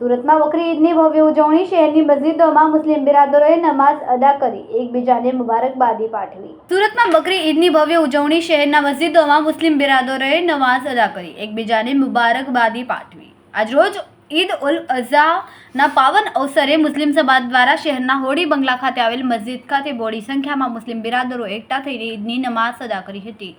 સુરતમાં બકરી ઈદની ભવ્ય ઉજવણી શહેરની મસ્જિદોમાં મુસ્લિમ બિરાદરોએ નમાઝ અદા કરી, એકબીજાને મુબારકબાદી પાઠવી. સુરતમાં બકરી ઈદની ભવ્ય ઉજવણી શહેરના મસ્જિદોમાં મુસ્લિમ બિરાદરોએ નમાઝ અદા કરી, એકબીજાને મુબારકબાદી પાઠવી. આજરોજ ઈદ ઉલ અઝાના પાવન અવસરે મુસ્લિમ સમાજ દ્વારા શહેરના હોડી બંગલા ખાતે આવેલ મસ્જિદ ખાતે બોડી સંખ્યામાં મુસ્લિમ બિરાદરો એકઠા થઈને ઈદની નમાઝ અદા કરી હતી.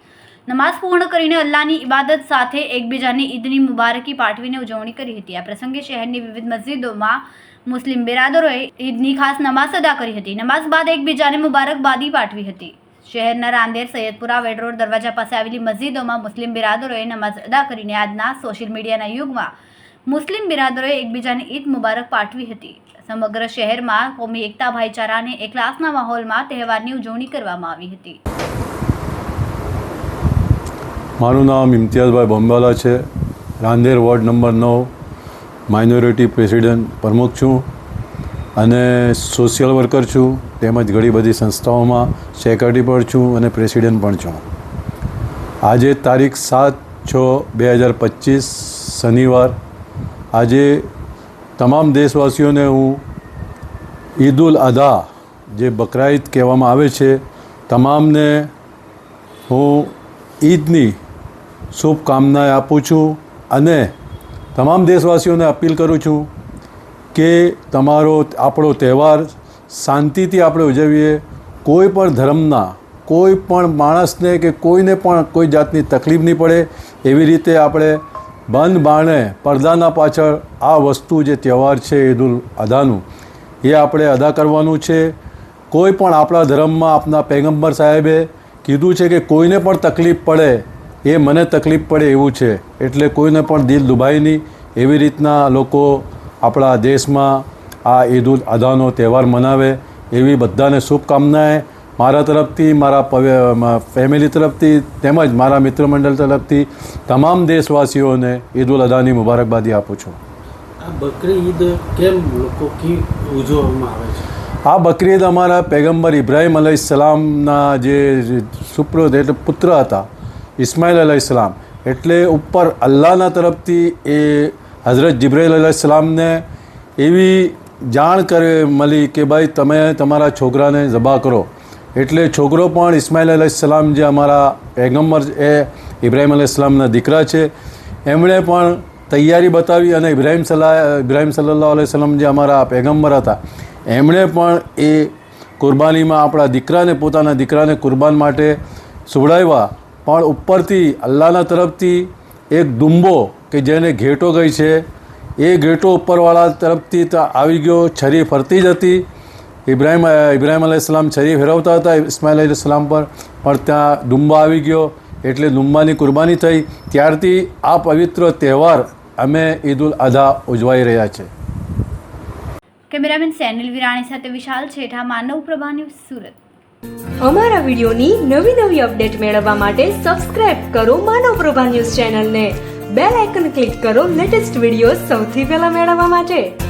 નમાઝ પૂર્ણ કરીને અલ્લાહની ઇબાદત સાથે એકબીજાની ઈદની મુબારકી પાઠવીને ઉજવણી કરી હતી. આ પ્રસંગે શહેરની વિવિધ મસ્જિદોમાં મુસ્લિમ બિરાદરોએ ઈદની ખાસ નમાઝ અદા કરી હતી. નમાઝ બાદ એકબીજાને મુબારકબાદી પાઠવી હતી. શહેરના રાંદેર, સૈયદપુરા વેડ રોડ દરવાજા પાસે આવેલી મસ્જિદોમાં મુસ્લિમ બિરાદરોએ નમાઝ અદા કરીને આજના સોશિયલ મીડિયાના યુગમાં મુસ્લિમ બિરાદરોએ એકબીજાને ઈદ મુબારક પાઠવી હતી. સમગ્ર શહેરમાં કોમી એકતા ભાઈચારાને એક એકલાસના માહોલમાં તહેવારની ઉજવણી કરવામાં આવી હતી. મારું નામ ઇમ્તિયાઝભાઈ બંબાલા છે. રાંદેર વોર્ડ નંબર નવ, માઇનોરિટી પ્રેસિડેન્ટ પ્રમુખ છું અને સોશિયલ વર્કર છું. તેમજ ઘણી બધી સંસ્થાઓમાં સેક્રેટરી પણ છું અને પ્રેસિડેન્ટ પણ છું. આજે તારીખ સાત છ બે હજાર પચીસ, શનિવાર આજે તમામ દેશવાસીઓને હું ઈદ ઉલ અધા જે બકરાઈદ કહેવામાં આવે છે, તમામને હું ઈદની શુભકામનાએ આપું છું અને તમામ દેશવાસીઓને અપીલ કરું છું કે તમારો આપણો તહેવાર શાંતિથી આપણે ઉજવીએ. કોઈ પણ ધર્મના, કોઈ પણ માણસને કે કોઈને પણ કોઈ જાતની તકલીફ નહીં પડે. એવી રીતે આપણે બંધ બાણે પડદાના પાછળ આ વસ્તુ જે તહેવાર છે ઈદુલ અદાનું એ આપણે અદા કરવાનું છે. કોઈ પણ આપણા ધર્મમાં આપણા પૈગંબર સાહેબે કીધું છે કે કોઈને પણ તકલીફ પડે, એ મને તકલીફ પડે એવું છે. એટલે કોઈને પણ દિલ દુભાય નહીં એવી રીતના લોકો આપણા દેશમાં આ ઈદ ઉલ અદાનો તહેવાર મનાવે એવી બધાને શુભકામનાએ મારા તરફથી મારા ફેમિલી તરફથી તેમજ મારા મિત્ર મંડળ તરફથી તમામ દેશવાસીઓને ઈદ ઉલ અદાની મુબારકબાદી આપું છું. આ બકરી ઈદ કેમ લોકો ઉજવવામાં આવે છે? આ બકરી ઈદ અમારા પેગમ્બર ઇબ્રાહિમ અલહીસલામના જે સુપ્રદ એટલે પુત્ર હતા ઇસ્માઇલ અલહીસલામ એટલે ઉપર અલ્લાહના તરફથી એ હઝરત જિબ્રાઈલ અલહીસલામને એવી જાણ કરે મળી કે ભાઈ તમે તમારા છોકરાને જબા કરો. એટલે છોકરો પણ ઇસ્માઇલ અલૈહિસ્સલામ જે અમારા પેગમ્બર એ ઇબ્રાહિમ અલૈહિસ્સલામના દીકરા છે. એમણે પણ તૈયારી બતાવી અને ઇબ્રાહિમ સલાહ, ઇબ્રાહિમ સલ્લાહ અલૈહિ વસલ્લમ જે અમારા પેગમ્બર હતા, એમણે પણ એ કુરબાનીમાં આપણા દીકરાને, પોતાના દીકરાને કુરબાન માટે સુવડાવ્યા. પણ ઉપરથી, અલ્લાહના તરફથી એક દુંબો કે જેને ઘેટો ગઈ છે, એ ઘેટો ઉપરવાળા તરફથી આવી ગયો, છરી ફરતી જ હતી. ઇબ્રાહિમ ઇબ્રાહિમ અલાઈસ્લામ છરી ફેરવતા હતા ઇસ્માઇલ અલાઈસ્લામ પર. પણ ત્યાં ડુંબા આવી ગયો એટલે ડુંબાની કુરબાની થઈ. ત્યારથી આ પવિત્ર તહેવાર અમે ઈદ ઉલ અધા ઉજવાઈ રહ્યા છે. કેમેરામેન સેનિલ વિરાણી સાથે વિશાલ છેઠા માનવ પ્રભા ન્યૂઝ સુરત. અમારા વિડીયોની નવી નવી અપડેટ મેળવવા માટે સબસ્ક્રાઇબ કરો માનવ પ્રભા ન્યૂઝ ચેનલને. બેલ આઇકન ક્લિક કરો લેટેસ્ટ વીડિયો સૌથી પહેલા મેળવવા માટે.